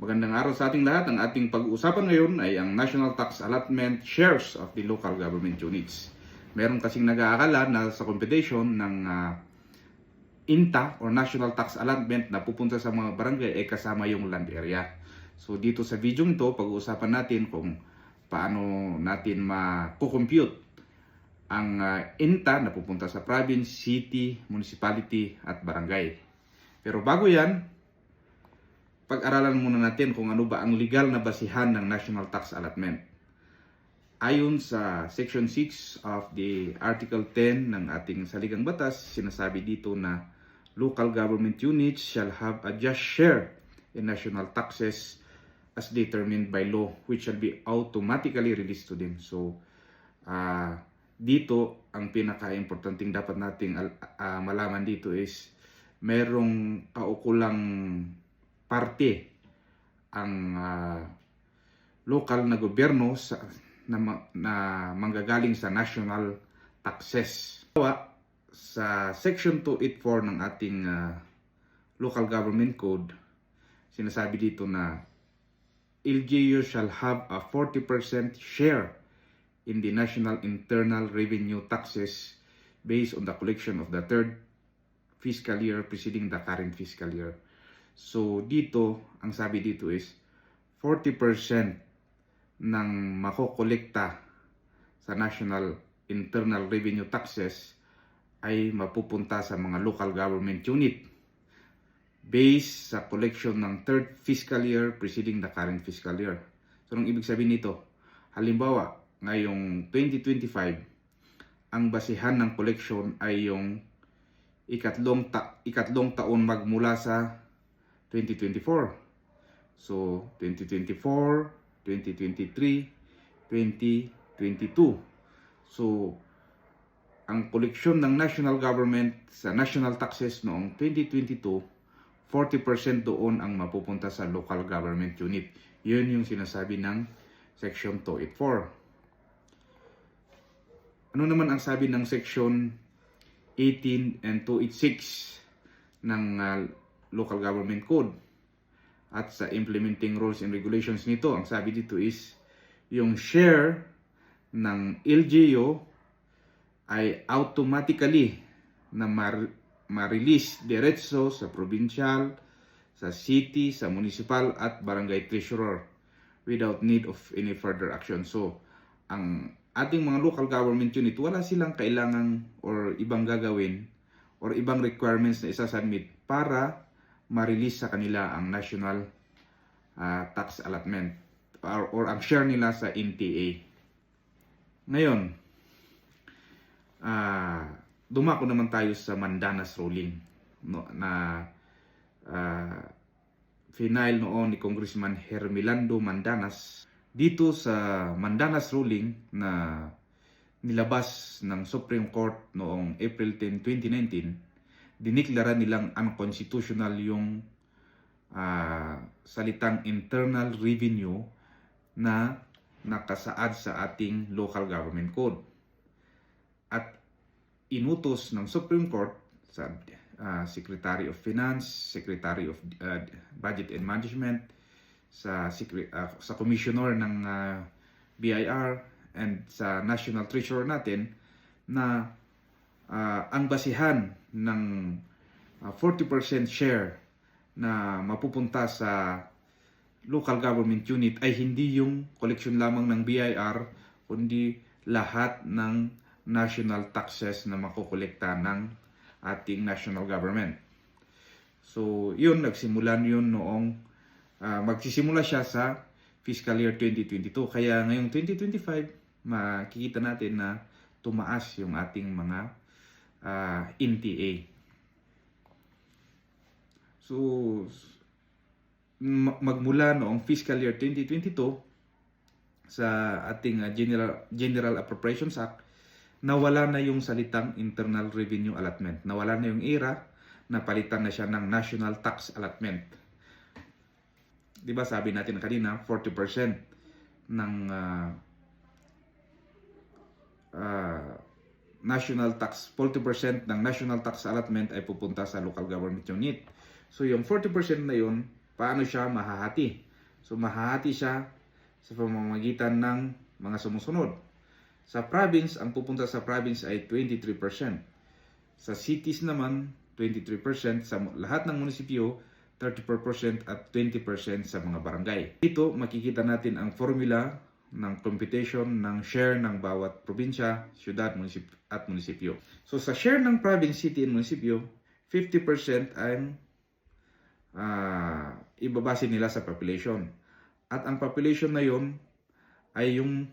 Magandang araw sa ating lahat. Ang ating pag-uusapan ngayon ay ang National Tax Allotment Shares of the Local Government Units. Meron kasing nag-aakala na sa computation ng ah, INTA or National Tax Allotment na pupunta sa mga barangay ay kasama yung land area. So dito sa video ito, pag-uusapan natin kung paano natin ma-compute ang ah, INTA na pupunta sa province, city, municipality at barangay. Pero bago yan, pag-aralan muna natin kung ano ba ang legal na basihan ng National Tax Allotment. Ayon sa Section 6 of the Article 10 ng ating saligang batas, sinasabi dito na local government units shall have a just share in national taxes as determined by law which shall be automatically released to them. So, ah dito ang pinaka-importanting dapat nating ah, malaman dito is merong kaukulang parte ang ah, local na gobyerno sa, na, na manggagaling sa national taxes. Sa Section 284 ng ating ah, Local Government Code, sinasabi dito na LGU shall have a 40% share in the national internal revenue taxes based on the collection of the third fiscal year preceding the current fiscal year. So dito, ang sabi dito is 40% ng makokolekta sa national internal revenue taxes ay mapupunta sa mga local government unit based sa collection ng third fiscal year preceding the current fiscal year. So, anong ibig sabihin nito? Halimbawa, ngayong 2025, ang basihan ng collection ay yung ikatlong, ta- ikatlong taon magmula sa 2024. So, 2024, 2023, 2022. So, ang koleksyon ng national government sa national taxes noong 2022, 40% doon ang mapupunta sa local government unit. Yun yung sinasabi ng Section 284. Ano naman ang sabi ng Section 18 and 286 ng ah, Local Government Code? At sa implementing rules and regulations nito, ang sabi dito is yung share ng LGU ay automatically na mar- ma-release diretso sa provincial, sa city, sa municipal at barangay treasurer without need of any further action. So, ang ating mga local government unit, wala silang kailangan or ibang gagawin or ibang requirements na isasubmit para ma-release sa kanila ang national ah, tax allotment or, or ang share nila sa NTA. Ngayon, ah dumako naman tayo sa Mandanas ruling no, na ah, final noon ni Congressman Hermelando Mandanas dito sa Mandanas ruling na nilabas ng Supreme Court noong April 10, 2019 diniklara nilang unconstitutional yung ah, salitang internal revenue na nakasaad sa ating local government code. At inutos ng Supreme Court sa ah, Secretary of Finance, Secretary of ah, Budget and Management, sa ah, sa commissioner ng ah, BIR and sa National Treasurer natin na ah, ang basihan ng ah, 40% share na mapupunta sa local government unit ay hindi yung collection lamang ng BIR kundi lahat ng national taxes na makukolekta ng ating national government. So, yun, nagsimulan yun noong, ah, magsisimula siya sa fiscal year 2022. Kaya ngayong 2025, makikita natin na tumaas yung ating mga ah, NTA. So, ma- magmula noong fiscal year 2022 sa ating ah, General General Appropriations Act nawala na yung salitang internal revenue allotment. Nawala na yung era, napalitan na siya ng national tax allotment. 'Di ba sabi natin kanina 40% ng ah, ah, national tax 40% ng national tax allotment ay pupunta sa local government unit. So yung 40% na yun, paano siya mahahati? So mahati siya sa pamamagitan ng mga sumusunod. Sa province, ang pupunta sa province ay 23%. Sa cities naman, 23%. Sa lahat ng munisipyo, 34% at 20% sa mga barangay. Dito makikita natin ang formula ng computation ng share ng bawat probinsya, syudad, munisip at munisipyo. So sa share ng province, city, and munisipyo, 50% ay ah, ibabase nila sa population. At ang population na yon ay yung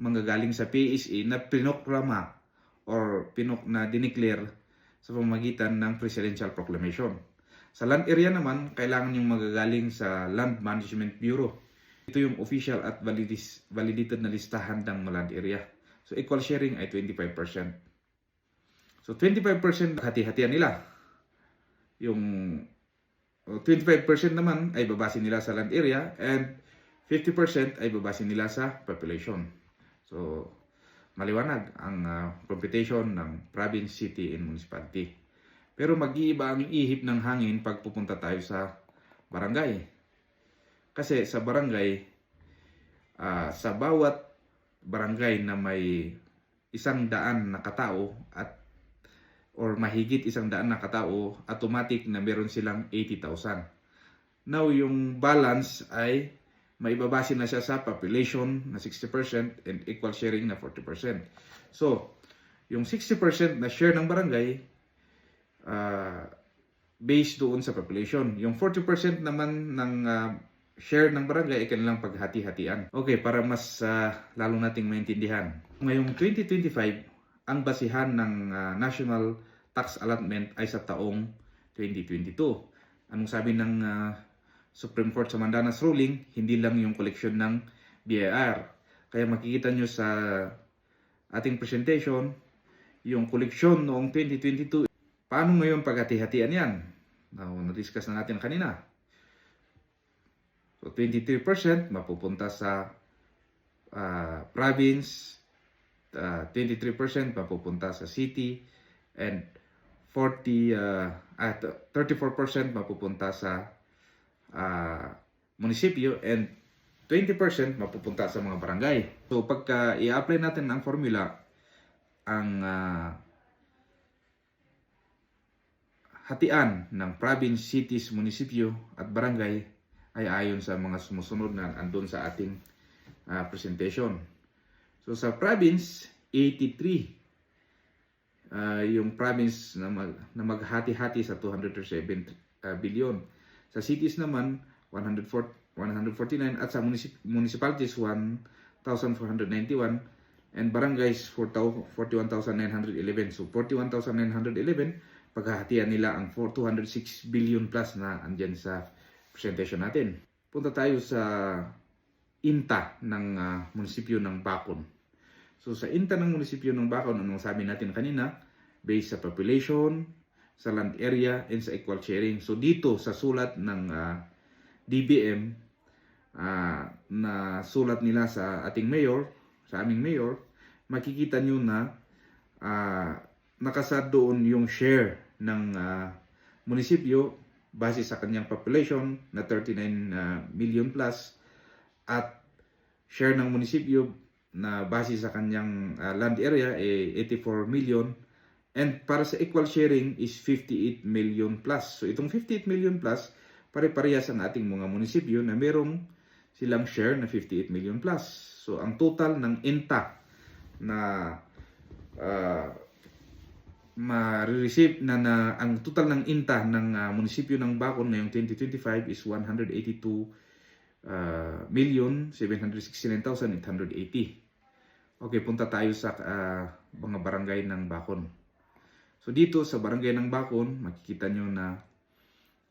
manggagaling sa PSA na pinokrama or pinok na dineclare sa pamamagitan ng Presidential Proclamation. Sa land area naman, kailangan yung magagaling sa Land Management Bureau. Ito yung official at validis, validated na listahan ng land area. So equal sharing ay 25%. So 25% hati-hatian nila. Yung o, 25% naman ay babase nila sa land area and 50% ay babase nila sa population. So maliwanag ang ah, computation ng province, city, and municipality. Pero mag-iiba ang ihip ng hangin pag pupunta tayo sa barangay. Kasi sa barangay, ah, sa bawat barangay na may isang daan na katao at or mahigit isang daan na katao, automatic na meron silang 80,000. Now, yung balance ay maibabase na siya sa population na 60% and equal sharing na 40%. So, yung 60% na share ng barangay, ah, based doon sa population. Yung 40% naman ng ah, share ng barangay ay kanilang paghati-hatian. Okay, para mas ah, lalo nating maintindihan. Ngayong 2025, ang basihan ng ah, National Tax Allotment ay sa taong 2022. Anong sabi ng ah, Supreme Court sa Mandanas ruling, hindi lang yung collection ng BIR. Kaya makikita nyo sa ating presentation, yung collection noong 2022, paano ngayon paghati-hatian yan? Now, na-discuss na natin kanina. So 23% mapupunta sa ah, province, ah, 23% mapupunta sa city, and 40 ah, at 34% mapupunta sa ah, munisipyo. And 20% mapupunta sa mga barangay. So pagka i-apply natin ang formula, ang ah, hatian ng province, cities, munisipyo at barangay ay ayon sa mga sumusunod na andun sa ating ah, presentation. So sa province, 83 ah, yung province na, mag, na maghati-hati sa 237 ah, billion. Sa cities naman, 104 149 at sa municip- municipalities 1,491 and barangays 4,000 41,911. So 41,911 paghahatian nila ang 4 206 billion plus na andyan sa presentation natin. Punta tayo sa INTA ng ah, munisipyo ng Bacon. So sa INTA ng munisipyo ng Bacon, anong sabi natin kanina, based sa population, sa land area, and sa equal sharing. So dito sa sulat ng ah, DBM, ah, na sulat nila sa ating mayor, sa aming mayor, makikita nyo na ah, nakasad doon yung share ng ah, munisipyo base sa kanyang population na 39 ah, million plus at share ng munisipyo na base sa kanyang ah, land area eh 84 million and para sa equal sharing is 58 million plus. So itong 58 million plus pare-parehas ang ating mga munisipyo na merong silang share na 58 million plus. So ang total ng INTA na uh, ma-receive na, na ang total ng INTA ng ah, munisipyo ng Bacon ngayong 2025 is 182 uh, million 769,880. Okay, punta tayo sa ah, mga barangay ng Bacon. So dito sa barangay ng Bacon, makikita nyo na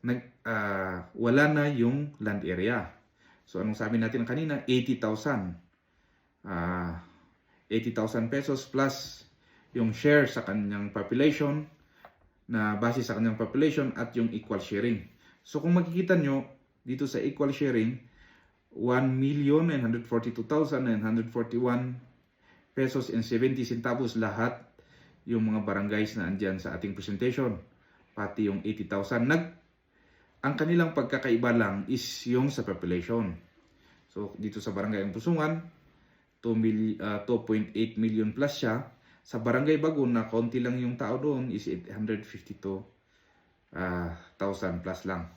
nag, ah, wala na yung land area. So anong sabi natin kanina? 80,000. Ah, 80,000 pesos plus yung share sa kanyang population na base sa kanyang population at yung equal sharing. So kung makikita nyo dito sa equal sharing, 1,942,941 pesos and 70 centavos lahat yung mga barangays na andyan sa ating presentation. Pati yung 80,000. Nag, ang kanilang pagkakaiba lang is yung sa population. So dito sa barangay ang Pusungan, 2 mil, ah, 2.8 million plus siya. Sa barangay Bagun na konti lang yung tao doon is 852 ah, thousand plus lang.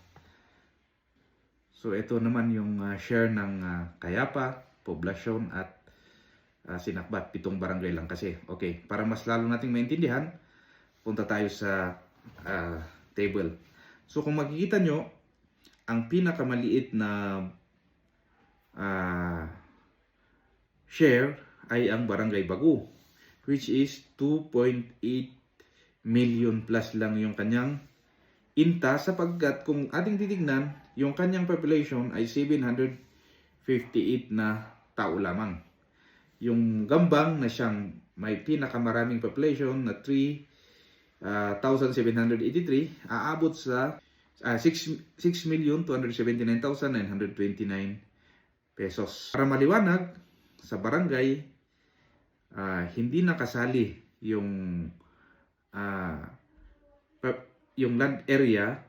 So ito naman yung ah, share ng ah, Kayapa, Poblasyon at ah, Sinakbat. Pitong barangay lang kasi. Okay, para mas lalo nating maintindihan, punta tayo sa ah, table. So kung makikita nyo, ang pinakamaliit na ah, share ay ang Barangay Bagu which is 2.8 million plus lang yung kanyang inta sapagkat kung ating titignan, yung kanyang population ay 758 na tao lamang. Yung Gambang na siyang may pinakamaraming population na 3,783 aabot sa uh, 6, 6,279,929 pesos. Para maliwanag, sa barangay, ah, hindi nakasali yung pa- yung land area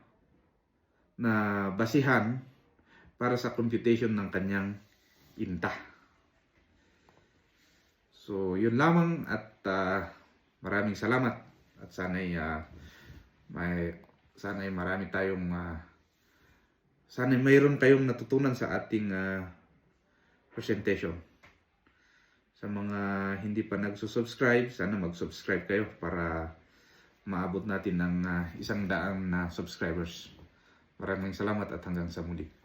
na basihan para sa computation ng kanyang inta. So, yun lamang at ah, maraming salamat at sana'y ah, may sana'y marami tayong ah, sana'y mayroon kayong natutunan sa ating ah, presentation. Sa mga hindi pa nagsusubscribe, sana mag-subscribe kayo para maabot natin ng ah, isang daan na subscribers. Maraming salamat at hanggang sa muli.